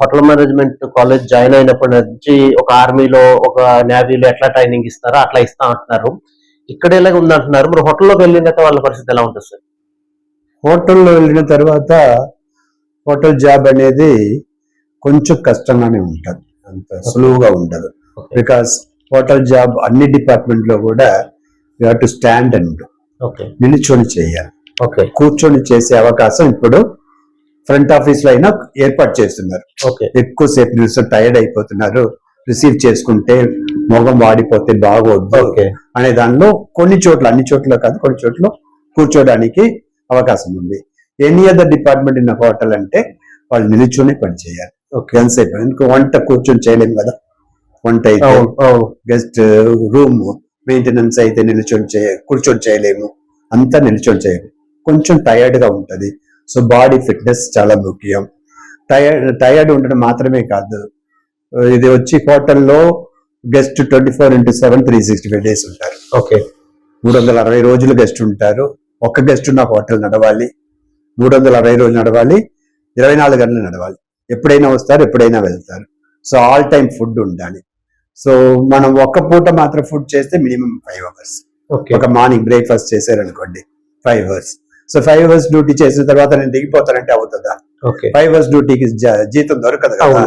Hotel management college join అయినప్పటి నుంచి ఒక ఆర్మీలో ఒక నేవీలో ఎట్లా ట్రైనింగ్ ఇస్తారో అట్లా ఇస్తా అంటున్నారు. ఇక్కడ ఎలాగ ఉంది అంటున్నారు. మరి హోటల్లోకి వెళ్ళిన తర్వాత వాళ్ళ పరిస్థితి ఎలా ఉంటుంది సార్? హోటల్లో వెళ్ళిన తర్వాత హోటల్ జాబ్ అనేది కొంచెం కష్టంగానే ఉంటుంది. అంత సులువుగా ఉండదు. బికాస్ హోటల్ జాబ్ అన్ని డిపార్ట్మెంట్లో కూడా you to stand and okay. నిలుచొని చేయాలి. ఓకే. కూర్చొని చేసే అవకాశం ఇప్పుడు ఫ్రంట్ ఆఫీస్లో అయినా ఏర్పాటు చేస్తున్నారు. ఓకే. ఎక్కువసేపు నిల్చొని టైర్డ్ అయిపోతున్నారు. రిసీవ్ చేసుకుంటే మొగం వాడిపోతే బాగోద్దు ఓకే. అనే దానిలో కొన్ని చోట్ల అన్ని చోట్ల కాదు కొన్ని చోట్ల కూర్చోడానికి అవకాశం ఉంది. Any other department in hotel అంటే వాళ్ళు నిలుచొని పని చేయాలి. ఓకే. ఎంతసేపు? ఎందుకు వంట కూర్చొని చేయలేము కదా? వంట అయితే గెస్ట్ రూమ్ మెయింటెనెన్స్ అయితే నిల్చొని చేయ కూర్చొని చేయలేము. అంతా నిల్చొని చేయలేము. కొంచెం టయర్డ్గా ఉంటది. సో బాడీ ఫిట్నెస్ చాలా ముఖ్యం. టయర్డ్ టయర్డ్ ఉండడం మాత్రమే కాదు. ఇది వచ్చి హోటల్లో guest twenty four into seven three sixty five days ఉంటారు. ఓకే మూడు వందల అరవై రోజులు గెస్ట్ ఉంటారు. ఒక్క గెస్ట్ ఉన్న హోటల్ నడవాలి. మూడు వందల అరవై రోజులు నడవాలి. ఇరవై నాలుగు గంటలు నడవాలి. ఎప్పుడైనా వస్తారు ఎప్పుడైనా వెళ్తారు. సో ఆల్ టైం ఫుడ్ ఉండాలి. సో మనం ఒక్క పూట మాత్రం ఫుడ్ చేస్తే మినిమం ఫైవ్ అవర్స్ ఓకే ఒక మార్నింగ్ బ్రేక్ఫాస్ట్ చేశారనుకోండి five hours so five hours duty చేసిన తర్వాత నేను దిగిపోతానంటే అవుతుందా? ఓకే ఫైవ్ అవర్స్ డ్యూటీకి జీతం దొరకదు కదా?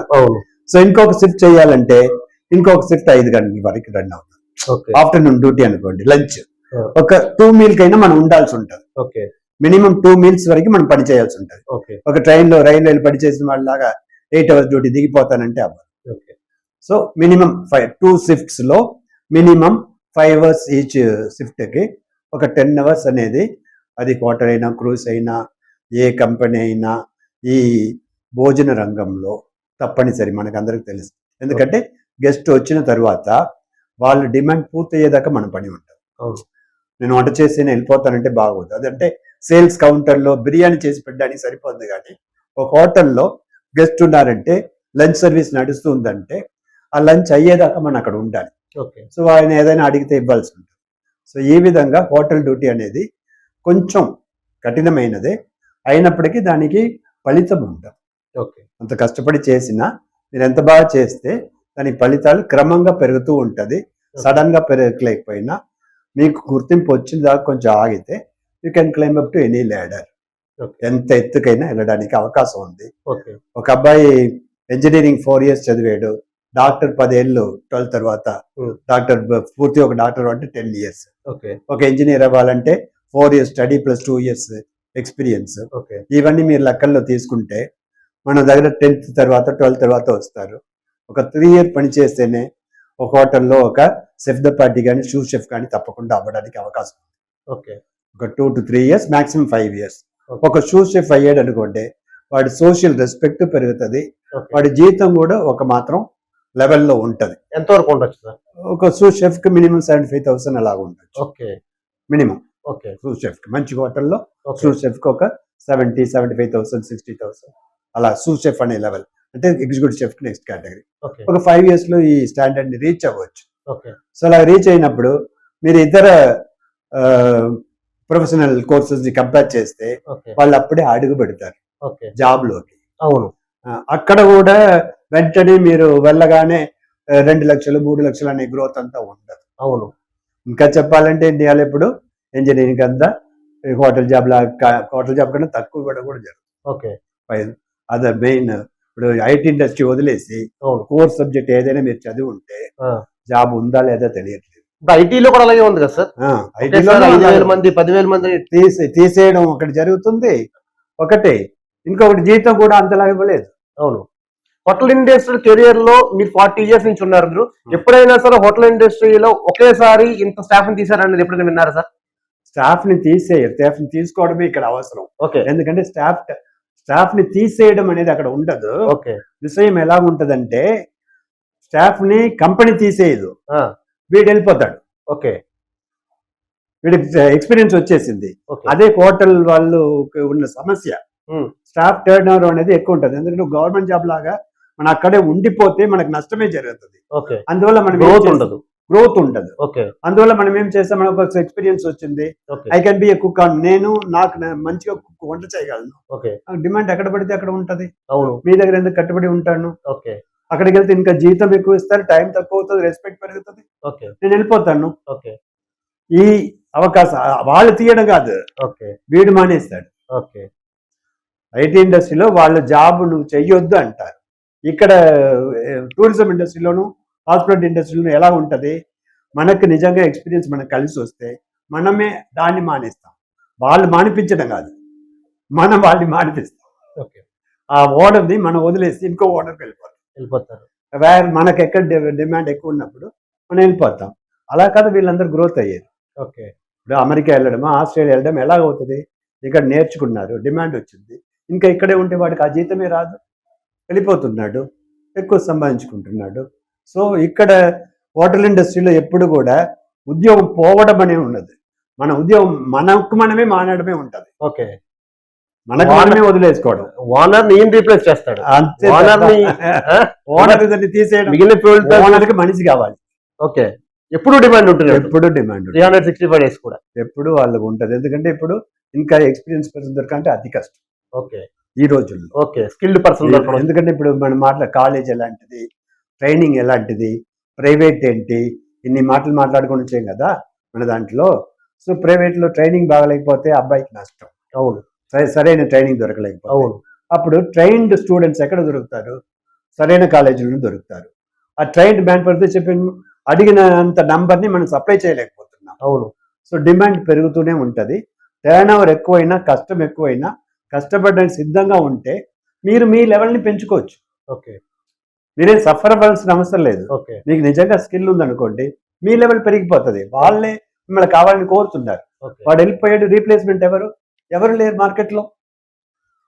సో ఇంకొక షిఫ్ట్ చేయాలంటే ఇంకొక షిఫ్ట్ ఐదు గంటల వరకు రన్ అవుతుంది. ఓకే ఆఫ్టర్నూన్ డ్యూటీ అనుకోండి లంచ్. ఒక టూ మీల్ కైనా మనం ఉండాల్సి ఉంటుంది. ఓకే మినిమం టూ మీల్స్ వరకు మనం పని చేయాల్సి ఉంటుంది. ఓకే ఒక ట్రైన్లో రైల్వేలు పని చేసిన వాళ్ళలాగా ఎయిట్ అవర్స్ డ్యూటీ దిగిపోతానంటే అవ్వదు. సో మినిమం ఫైవ్ టూ షిఫ్ట్స్లో మినిమం ఫైవ్ అవర్స్ ఈచ్ షిఫ్ట్కి ఒక టెన్ అవర్స్ అనేది అది క్వార్టర్ అయినా క్రూజ్ అయినా ఏ కంపెనీ అయినా ఈ భోజన రంగంలో తప్పనిసరి మనకు అందరికి తెలుసు. ఎందుకంటే గెస్ట్ వచ్చిన తర్వాత వాళ్ళ డిమాండ్ పూర్తయ్యేదాకా మన పని అవును. నేను వంట చేసి నేను వెళ్ళిపోతానంటే బాగోదు. అదంటే సేల్స్ కౌంటర్లో బిర్యానీ చేసి పెట్టడానికి సరిపోతుంది కానీ ఒక హోటల్లో గెస్ట్ ఉన్నారంటే లంచ్ సర్వీస్ నడుస్తుందంటే ఆ లంచ్ అయ్యేదాకా మనం అక్కడ ఉండాలి. ఓకే. సో ఆయన ఏదైనా అడిగితే ఇవ్వాల్సి ఉంటుంది. సో ఈ విధంగా హోటల్ డ్యూటీ అనేది కొంచెం కఠినమైనదే అయినప్పటికీ దానికి ఫలితం ఉంటుంది ఓకే. అంత కష్టపడి చేసినా మీరు ఎంత బాగా చేస్తే దాని ఫలితాలు క్రమంగా పెరుగుతూ ఉంటుంది. సడన్గా పెరగలేకపోయినా మీకు గుర్తింపు వచ్చిన దాకా కొంచెం ఆగితే you can climb up to any ladder. ఎంత ఎత్తుకైనా వెళ్ళడానికి అవకాశం ఉంది. ఓకే. ఒక అబ్బాయి ఇంజనీరింగ్ ఫోర్ ఇయర్స్ చదివాడు. డాక్టర్ పదేళ్ళు ట్వెల్త్ తర్వాత. డాక్టర్ పూర్తి ఒక డాక్టర్ అంటే టెన్ ఇయర్స్. ఓకే. ఒక ఇంజనీర్ అవ్వాలంటే four years study plus two years experience okay ఇవన్నీ మీరు లెక్కల్లో తీసుకుంటే మన దగ్గర టెన్త్ తర్వాత ట్వెల్త్ తర్వాత వస్తారు. ఒక త్రీ ఇయర్ పని చేస్తేనే ఒక హోటల్లో ఒక సెఫ్ ద పార్టీ కానీ షూ షెఫ్ కానీ తప్పకుండా అవ్వడానికి అవకాశం ఉంది. ఓకే ఒక two to three years maximum five years. ఒక షూ షెఫ్ అయ్యాడు అనుకోండి వాడి సోషల్ రెస్పెక్ట్ పెరుగుతుంది. వాడి జీతం కూడా ఒక మాత్రం లెవెల్లో ఉంటది. ఎంతవరకు ఉండొచ్చు సార్? ఒక షూ షెఫ్కి మినిమం సెవెంటీ ఫైవ్ థౌసండ్ అలాగ ఉండొచ్చు okay minimum okay. Sous chef మంచి హోటల్లో షూ షెఫ్ ఒక seventy seventy five thousand sixty thousand అలా షూ షెఫ్ అనే లెవెల్ అంటే ఎగ్జిక్యూటివ్ షెఫ్ నెక్స్ట్ కేటగిరీ ఒక ఫైవ్ ఇయర్స్లో ఈ స్టాండర్డ్ని రీచ్ అవ్వచ్చు. సో అలా రీచ్ అయినప్పుడు మీరు ఇతర ప్రొఫెషనల్ కోర్సెస్ని కంపేర్ చేస్తే వాళ్ళు అప్పుడే అడుగు పెడతారు. జాబ్లోకి. అవును. అక్కడ కూడా వెంటనే మీరు వెళ్ళగానే రెండు లక్షలు మూడు లక్షలు అనే గ్రోత్ అంతా ఉండదు. అవును. ఇంకా చెప్పాలంటే ఇండియాలో ఇప్పుడు ఇంజనీరింగ్ అంతా హోటల్ జాబ్ లా హోటల్ జాబ్ కన్నా తక్కువ కూడా కూడా జరుగుతుంది. ఓకే. అదే మెయిన్ ఇప్పుడు ఐటీ ఇండస్ట్రీ వదిలేసి కోర్స్ సబ్జెక్ట్ ఏదైనా మీరు చదివి ఉంటే. జాబ్ ఉందా లేదా తెలియట్లేదు. ఐటీలో కూడా అలాగే ఉంది కదా సార్? ఆ, IT లో ఒకేసారి ఐదు వేల మంది పదివేల మంది తీసే తీసేయడం ఒకటి జరుగుతుంది. ఒకటి ఇంకొకటి జీతం కూడా అంతలా ఇవ్వలేదు. అవును. హోటల్ ఇండస్ట్రీ కెరియర్లో మీరు ఫార్టీ ఇయర్స్ నుంచి ఉన్నారు మీరు. ఎప్పుడైనా సరే హోటల్ ఇండస్ట్రీలో ఒకేసారి ఇంత స్టాఫ్ని తీసారనేది ఎప్పుడైనా విన్నారా సార్? స్టాఫ్ని తీసేయరు. స్టాఫ్ని తీసుకోవడమే ఇక్కడ అవసరం. ఓకే. ఎందుకంటే స్టాఫ్ స్టాఫ్ని తీసేయడం అనేది అక్కడ ఉండదు. ఓకే. విషయం ఎలా ఉంటదంటే స్టాఫ్ని కంపెనీ తీసేయదు. వీడు వెళ్ళిపోతాడు. ఓకే. వీడికి ఎక్స్పీరియన్స్ వచ్చేసింది. అదే హోటల్ వాళ్ళు ఉన్న సమస్య. స్టాఫ్ టర్న్ ఓవర్ అనేది ఎక్కువ ఉంటుంది. ఎందుకంటే గవర్నమెంట్ జాబ్ లాగా మనం అక్కడే ఉండిపోతే మనకు నష్టమే జరుగుతుంది. అందువల్ల మనం? ఉండదు. గ్రోత్ ఉండదు. ఓకే. అందువల్ల మనం ఏం చేస్తాం? మనకు ఒక ఎక్స్పీరియన్స్ వచ్చింది. I can be a cook నేను నాకు మంచిగా cook వంట చేయగలను. ఓకే. డిమాండ్ ఎక్కడ పడితే అక్కడ ఉంటది. అవును. మీ దగ్గర ఎందుకు కట్టుబడి ఉంటాను? ఓకే. అక్కడికి వెళ్తే ఇంకా జీతం ఎక్కువ ఇస్తారు టైం తక్కువ అవుతుంది రెస్పెక్ట్ పెరుగుతుంది. ఓకే. నేను వెళ్ళిపోతాను. ఓకే. ఈ అవకాశం వాళ్ళు తీయడం కాదు. ఓకే. వీడు మానేస్తాడు. ఓకే. ఐటీ ఇండస్ట్రీలో వాళ్ళ జాబ్ నువ్వు చెయ్యొద్దు అంటారు. ఇక్కడ టూరిజం ఇండస్ట్రీలోను హాస్పిటల్ ఇండస్ట్రీలోను ఎలా ఉంటది? మనకు నిజంగా ఎక్స్పీరియన్స్ మనకు కలిసి వస్తే మనమే దాన్ని మానేస్తాం. వాళ్ళు మానిపించడం కాదు. మనం వాళ్ళని మానిపిస్తాం. ఓకే. ఆ ఓనర్ని మనం వదిలేసి ఇంకో ఓనర్కి వెళ్ళిపోతాం. వెళ్ళిపోతారు. వేరే మనకు ఎక్కడ డిమాండ్ ఎక్కువ ఉన్నప్పుడు మనం వెళ్ళిపోతాం. అలా కాదు వీళ్ళందరూ గ్రోత్ అయ్యేది ఓకే. ఇప్పుడు అమెరికా వెళ్ళడం ఆస్ట్రేలియా వెళ్ళడం ఎలాగ అవుతుంది? ఇక్కడ నేర్చుకున్నారు డిమాండ్ వచ్చింది. ఇంకా ఇక్కడే ఉంటే వాడికి ఆ జీతమే రాదు. వెళ్ళిపోతున్నాడు ఎక్కువ సంపాదించుకుంటున్నాడు. సో ఇక్కడ హోటల్ ఇండస్ట్రీలో ఎప్పుడు కూడా ఉద్యోగం పోవడం అనే ఉన్నది. మన ఉద్యోగం మనకు మనమే మానడమే ఉంటది. ఓకే. మనకు మనమే వదిలేసుకోవడం. ఓనర్ని రీప్లేస్ చేస్తాడు? అంతే ఓనర్ని ఓనర్ దాన్ని తీసేయడం. మిగిలిన ఫీల్డ్ ఓనర్కి మనిషి కావాలి. ఓకే. ఎప్పుడు డిమాండ్ ఉంటుంది ఎప్పుడు demand three hundred sixty five days కూడా. ఎప్పుడు వాళ్ళకు ఉంటది. ఎందుకంటే ఇప్పుడు ఇంకా ఎక్స్పీరియన్స్ పర్సన్ దొరకంటే అతి కష్టం. ఓకే. ఈ రోజుల్లో. ఓకే. స్కిల్డ్ పర్సన్ ఎందుకంటే ఇప్పుడు మనం మాట్లా కాలేజ్ ఎలాంటిది ట్రైనింగ్ ఎలాంటిది? ప్రైవేట్ ఏంటి? ఇన్ని మాటలు మాట్లాడుకొని వచ్చాం కదా మన దాంట్లో. సో ప్రైవేట్లో ట్రైనింగ్ బాగలేకపోతే అబ్బాయికి నష్టం. అవును. సరే- సరైన ట్రైనింగ్ దొరకలేకపోతే. అవును. అప్పుడు ట్రైన్డ్ స్టూడెంట్స్ ఎక్కడ దొరుకుతారు? సరైన కాలేజీలో దొరుకుతారు. ఆ ట్రైన్డ్ మ్యాన్ పడితే చెప్పిన అడిగినంత నంబర్ని మనం సప్లై చేయలేకపోతున్నాం. అవును. సో డిమాండ్ పెరుగుతూనే ఉంటుంది. టర్న్ ఓవర్ ఎక్కువైనా కష్టం ఎక్కువైనా కష్టపడడానికి సిద్ధంగా ఉంటే మీరు మీ లెవెల్ని పెంచుకోవచ్చు. ఓకే. మీరేం సఫర్ అవ్వాల్సిన అవసరం లేదు. మీకు నిజంగా స్కిల్ ఉందనుకోండి మీ లెవెల్ పెరిగిపోతుంది. వాళ్ళే మిమ్మల్ని కావాలని కోరుతున్నారు. వాడు వెళ్ళిపోయాడు రీప్లేస్మెంట్ ఎవరు? ఎవరు లేరు మార్కెట్లో